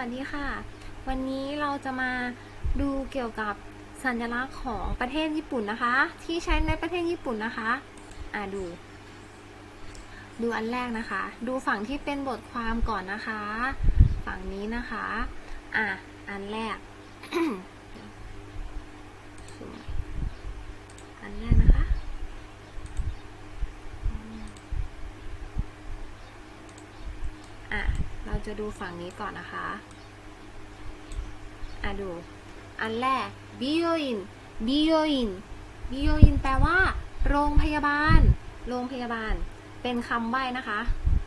วัสดีค่ะ วันนี้เราจะมาดูเกี่ยวกับสัญลักษณ์ของประเทศญี่ปุ่นนะคะ ที่ใช้ในประเทศญี่ปุ่นนะคะ อ่าดู ดูอันแรกนะคะ ดูฝั่งที่เป็นบทความก่อนนะคะ ฝั่งนี้นะคะ อะอันแรก ซูมอันแรกนะคะ อะ เรา จะดูฝั่งนี้ก่อนนะคะอะดู อันแรกบิโยอินบิโยอินบิโยอินแปลว่า โรงพยาบาล โรงพยาบาล เป็นคำใบ้นะคะ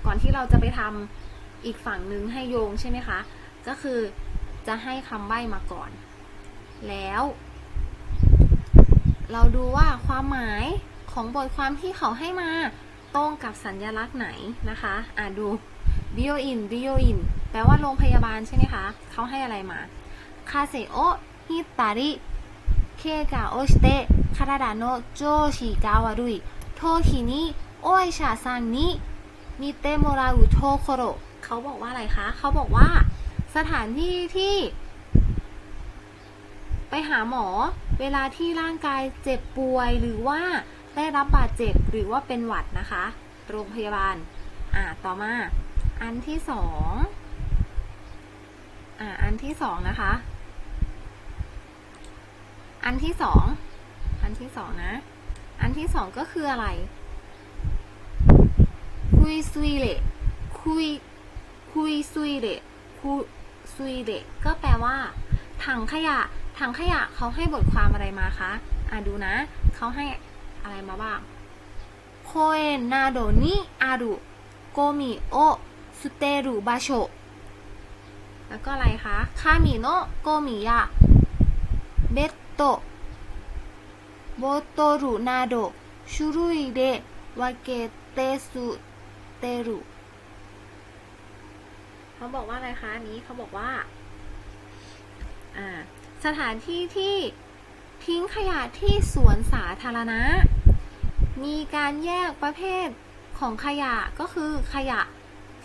ก่อนที่เราจะไปทำอีกฝั่งหนึ่งให้โยงใช่ไหมคะ ก็คือจะให้คำใบ้มาก่อน แล้ว เราดูว่าความหมายของบทความที่เขาให้มาตรงกับสัญญลักษณ์ไหนนะคะ อะดู บิโออินบิโออินแปลว่าโรงพยาบาลใช่ไหมคะเขาให้อะไรมาคาเซโอฮิตาริเคกาโอชิเตะคาราดาโนโจชิกาวารุยโทคินิโอไอชาซังนิมิเตโมราอุโทโคโรเขาบอกว่าอะไรคะ เขาบอกว่า สถานที่ที่ ไปหาหมอเวลาที่ร่างกายเจ็บป่วยหรือว่าได้รับบาดเจ็บหรือว่าเป็นหวัดนะคะ โรงพยาบาล อ่า ต่อมา อันที่สองอ่าอันที่สองนะคะ อันที่สองอันที่สองนะ อันที่สองก็คืออะไร คุยซุยเละคุย คุยซุยเละคุยซุยเละก็แปลว่าถังขยะถังขยะเขาให้บทความอะไรมาคะ อ่าดูนะ เขาให้อะไรมาบ้างโคเอนนาโดนิอารุโกมิโอ สุเตรุบาโชแล้วก็อะไรคะคามิโนะโกมิยะเบตโตะโบโตรุนาโดชูรุยเดวาเกเตสุเตรุเขาบอกว่าอะไรคะอันนี้เขาบอกว่าอ่าสถานที่ที่ทิ้งขยะที่สวนสาธารณะ มีการแยกประเภทของขยะก็คือขยะ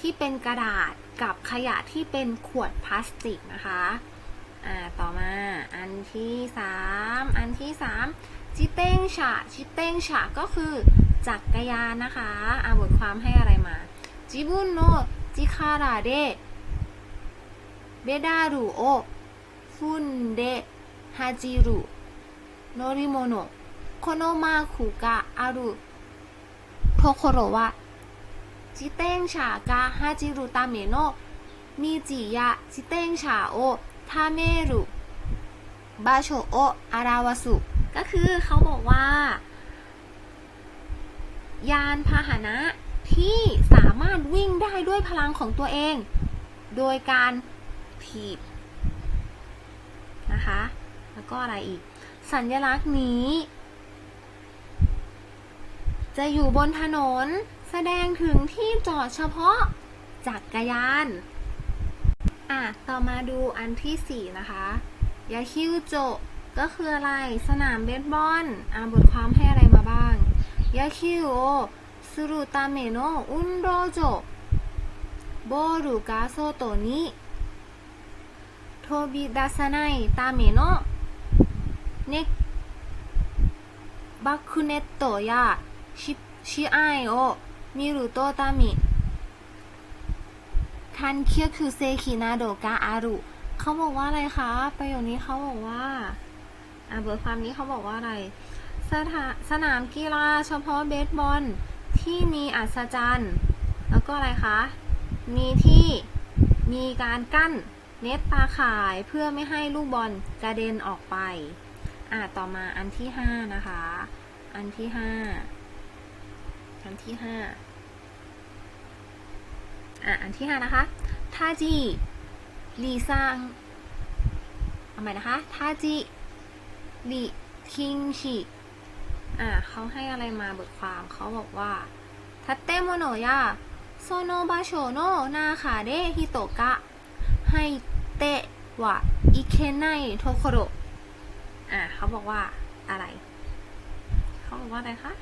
ที่เป็นกระดาษกับขยะที่เป็นขวดพลาสติกนะคะอ่าต่อมาอันที่สามอันที่สามจิเต้งฉะจิเต้งฉะก็คือจักรยานนะคะอ่าบทความให้อะไรมาจิบุนโนจิคาราเดเบดารุโอฟุนเดฮาจิรุโนริโมโนโคโนมาคุกะอารุโทโคโรวะ จิเต้งฉากาฮาจิรุตาเมโนมีจิยะจิเต้งฉาโอทาเมรุบาโชโออาราวสุ ก็คือเขาบอกว่า ยานพาหนะที่สามารถวิ่งได้ด้วยพลังของตัวเอง โดยการถีบนะคะ แล้วก็อะไรอีก สัญญลักษณ์นี้ จะอยู่บนถนน แสดงถึงที่จอดเฉพาะจักรยาน อ่ะ ต่อมาดูอันที่ 4 นะคะ ยาคิวโจก็คืออะไร สนามเบสบอล อ่ะ บทความให้อะไรมาบ้าง ยาคิวโอสุรุตาเมโนอุนโดโจโบรุกาโซโตนิโทบิดาซาไนตาเมโนเนกバックネットやし試合を มิรุโตตามิคันเคียคือเซคินาโดกาอารุเขาบอกว่าอะไรคะ ประโยคนี้เขาบอกว่าอ่าบทความนี้เขาบอกว่าอะไร สถาสนามกีฬาเฉพาะเบสบอลที่มีอัศจรรย์ แล้วก็อะไรคะ มีที่มีการกั้นเน็ตตาข่ายเพื่อไม่ให้ลูกบอลกระเด็นออกไป อ่าต่อมาอันที่ 5 นะคะ อันที่ 5 อันที่ห้าอะ อันที่ห้านะคะทาจิลีซังเอาใหม่นะคะทาจิลีคิงชิอะเขาให้อะไรมาบทความเขาบอกว่าทัตเตโมโนยะโซโนบาโชโนนาคาเดฮิโตกะให้เตะวะอิเคไนโทโคโรอะเขาบอกว่าอะไร เขาบอกว่าอะไรคะ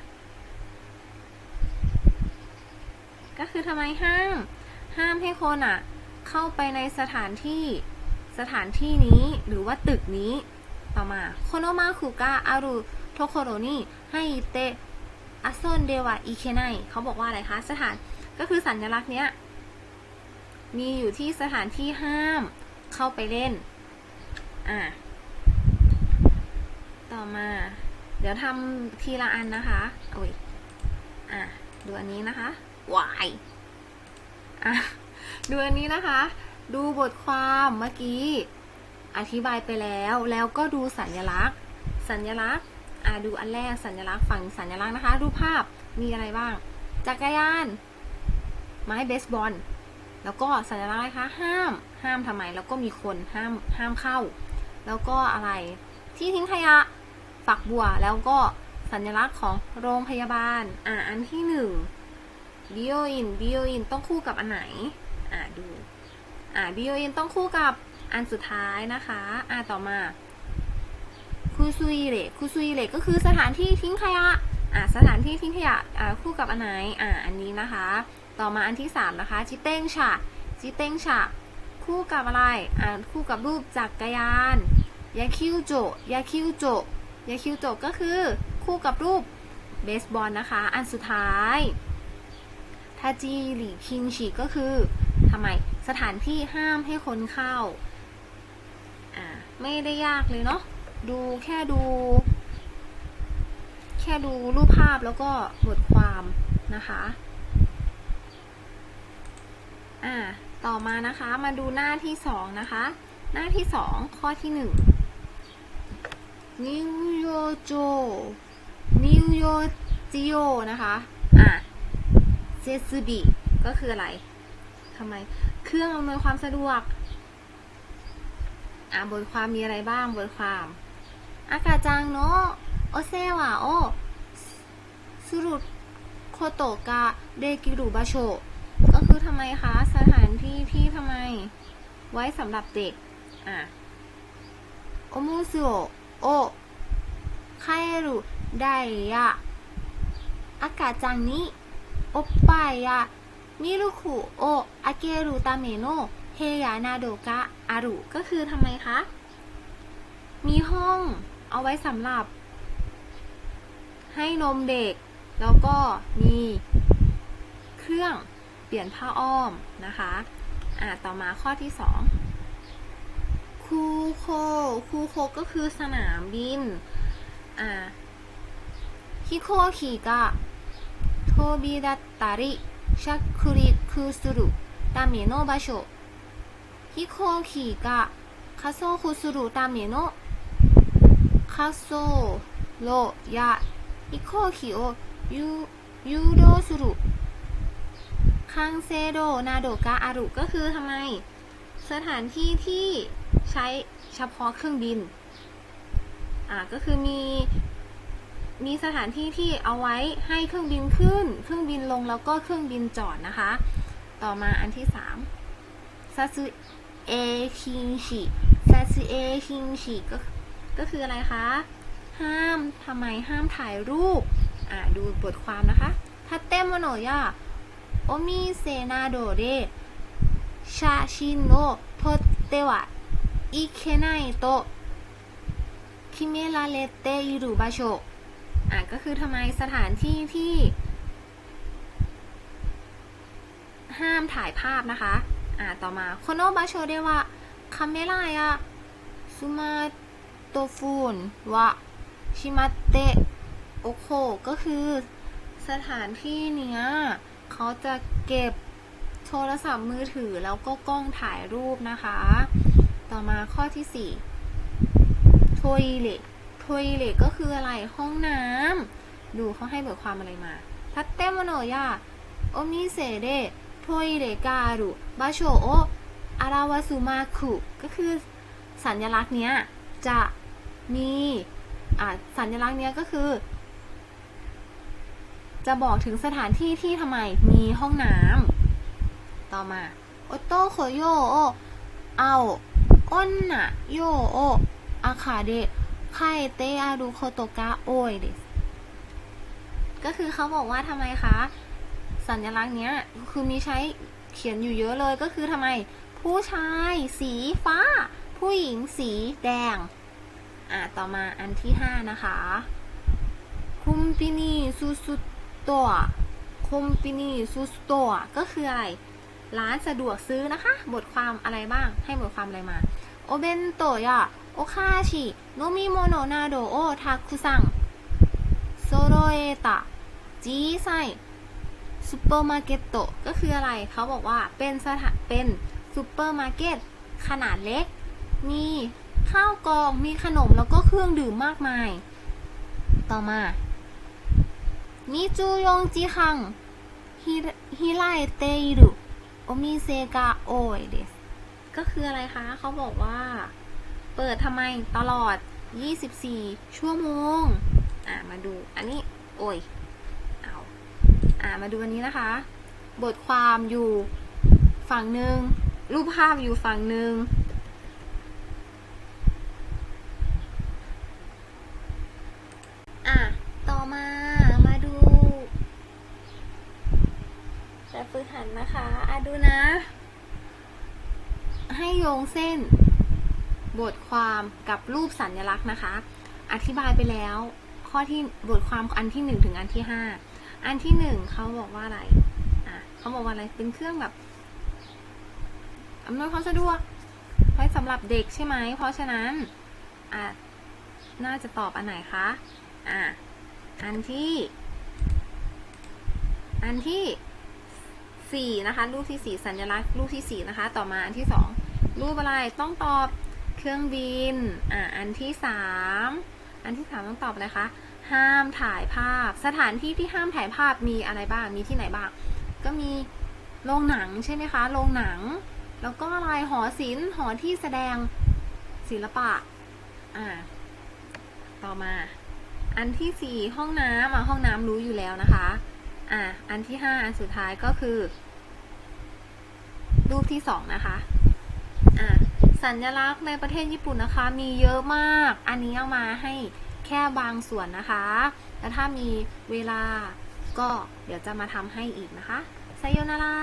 ก็คือทำไมห้าม ห้ามให้คนอะเข้าไปในสถานที่สถานที่นี้หรือว่าตึกนี้ต่อมาโคโนมาคุกะอารุโทโคโรนิให้เตอาซอนเดวะอิเคไนเขาบอกว่าอะไรคะ สถานก็คือสัญลักษณ์เนี้ย มีอยู่ที่สถานที่ห้ามเข้าไปเล่น อ่าต่อมา เดี๋ยวทำทีละอันนะคะโอ้ยอะ ดูอันนี้นะคะ วายดูอันนี้นะคะ ดูบทความเมื่อกี้ อธิบายไปแล้ว แล้วก็ดูสัญลักษณ์ สัญลักษณ์อะดูอันแรกสัญลักษณ์ฝั่งสัญลักษณ์นะคะดูปภาพมีอะไรบ้าง จักรยาน ไม้เบสบอล แล้วก็สัญลักษณ์อะคะ ห้าม ห้ามทำไม แล้วก็มีคนห้าม ห้ามเข้า แล้วก็อะไร ที่ทิ้งขยะ ฝักบัว แล้วก็สัญลักษณ์ของโรงพยาบาล อ่าอันที่หนึ่ง บิโออินบิโออินต้องคู่กับอันไหน อ่าดู อ่าบิโออินต้องคู่กับอันสุดท้ายนะคะ อ่าต่อมาคูซุยเระคูซุยเระก็คือสถานที่ทิ้งขยะ อ่าสถานที่ทิ้งขยะ อ่าคู่กับอันไหน อ่าอันนี้นะคะ ต่อมาอันที่สามนะคะ จิเต้งฉะจิเต้งฉะคู่กับอะไร อ่าคู่กับรูปจักรยาน ยาคิวโจ ยาคิวโจ ยาคิวโจก็คือคู่กับรูปเบสบอลนะคะ อันสุดท้าย ทาจิหลีคิงชิก็คือทำไมสถานที่ห้ามให้คนเข้า อ่า ไม่ได้ยากเลยเนาะดูแค่ดู แค่ดูรูปภาพแล้วก็บทความนะคะ อ่า ต่อมานะคะ มาดูหน้าที่สองนะคะ หน้าที่สองข้อที่หนึ่งนิวโยโจนิวโยจิโอนะคะ อะ เจซูบีก็คืออะไรทำไม เครื่องอำนวยความสะดวก อ่าบทความมีอะไรบ้างบทความ อากาศจังเนาะโอเซวะโอสรุปโคโตกะเดกิรุบาโชก็คือทำไมคะ สถานที่ที่ทำไม ไว้สำหรับเด็ก อะโอมูซุโอโอคาเอรุไดยะอากาศจังนี้ おっぱいやミルクをあげるための部屋などがあるก็คือทำไมคะ มีห้องเอาไว้สำหรับ ให้นมเด็ก แล้วก็มีเครื่องเปลี่ยนผ้าอ้อมนะคะ อ่าต่อมาข้อที่สอง คูโค คูโคก็คือสนามบิน อ่าฮิโคคิกะ โทบิดัตตาริชักคุริคุสุรุตามโนบาโชฮิโคคิกะคาโซคุสุรุตามโนคาโซโรยะฮิโคคิโอยูยูโดสุรุคังเซโดนาโดกะอารุก็คือทำไม สถานที่ที่ใช้เฉพาะเครื่องบิน อ่าก็คือมี มีสถานที่ที่เอาไว้ให้เครื่องบินขึ้น เครื่องบินลงแล้วก็เครื่องบินจอดนะคะ ต่อมาอันที่สามซาซึเอคิงชิซาซึเอคิงชิก็ก็คืออะไรคะ ห้ามทำไมห้ามถ่ายรูป อ่าดูบทความนะคะถ้าเต้มโนยะโอมิเซนาโดเดชาชินโนโทเตวะอิเคไนโตคิเมลาเลเตอิรุบาโช ะก็คือทำไมสถานที่ที่ ห้ามถ่ายภาพนะคะ อ่าต่อมาこの場所ではカメラやスマートフォンはしまってโอโคก็คือสถานที่เนี้ยเขาจะเก็บ โทรศัพท์มือถือแล้วก็กล้องถ่ายรูปนะคะ ต่อมาข้อที่สี่ทอยเล็ ทอยเล็ก็คืออะไรห้องน้ำดูเขาให้บทความอะไรมาทัตเตโมโนยะโอมิเซเดทอยเลกาลุบาโชโออาราวาสุมาคุก็คือสัญลักษณ์เนี้ยจะมีอ่าสัญลักษณ์เนี้ยก็คือ จะบอกถึงสถานที่ที่ทำไมมีห้องน้ำต่อมาโอโตโคโยโอเอาออนนะโยโออาคาเด ไคเตอารุโคโตกะโอยเดสก็คือเขาบอกว่าทำไมคะ สัญลักษณ์เนี้ย คือมีใช้เขียนอยู่เยอะเลยก็คือทำไม ผู้ชายสีฟ้า ผู้หญิงสีแดง อะ ต่อมาอันที่ห้านะคะคุมปินีซูซุโตะคุมปินีซูซุโตะก็คืออะไร ร้านสะดวกซื้อนะคะ บทความอะไรบ้างให้บทความอะไรมาโอเบนโตยะ โอคาชิโนมิโมโนนาโดโอทาคุซังโซโรเอตะจีไซซูเปอร์มาร์เก็ตโตก็คืออะไร เขาบอกว่าเป็นสถานเป็นซูเปอร์มาร์เก็ตขนาดเล็ก มีข้าวกล่องมีขนมแล้วก็เครื่องดื่มมากมาย ต่อมานิจูยงจิคังฮิฮไลเตอิรุโอมิเซกะโอยเดสก็คืออะไรคะ เขาบอกว่า เปิดทำไมตลอด 24 ชั่วโมง อ่ามาดูอันนี้ โอ้ย เอาอ่ามาดูอันนี้นะคะ บทความอยู่ฝั่งหนึ่งรูปภาพอยู่ฝั่งหนึ่งอะ ต่อมา มาดูแบบฝึกหัดนะคะ อะดูนะ ให้โยงเส้น บทความกับรูปสัญลักษณ์นะคะ อธิบายไปแล้ว ข้อที่บทความอันที่หนึ่งถึงอันที่ห้าอันที่หนึ่งเขาบอกว่าอะไรอะเขาบอกว่าอะไรเป็นเครื่องแบบอำนวยความสะดวกไว้สำหรับเด็กใช่ไหม เพราะฉะนั้นอะน่าจะตอบอันไหนคะอะอันที่ อันที่สี่นะคะ รูปที่สี่สัญลักษณ์รูปที่สี่นะคะ ต่อมาอันที่สองรูปอะไรต้องตอบ เครื่องบิน อะ อันที่สามอันที่สามต้องตอบอะไรคะ ห้ามถ่ายภาพ สถานที่ที่ห้ามถ่ายภาพมีอะไรบ้าง มีที่ไหนบ้าง ก็มีโรงหนังใช่ไหมคะ โรงหนัง แล้วก็อะไรหอศิลป์ หอที่แสดงศิลปะ อ่า ต่อมา อันที่สี่ห้องน้ำอะ ห้องน้ำรู้อยู่แล้วนะคะ อะอันที่ห้าอันสุดท้ายก็คือ รูปที่สองนะคะ อะ สัญลักษณ์ในประเทศญี่ปุ่นนะคะ มีเยอะมาก อันนี้เอามาให้แค่บางส่วนนะคะ แล้วถ้ามีเวลาก็เดี๋ยวจะมาทำให้อีกนะคะไซโยนารา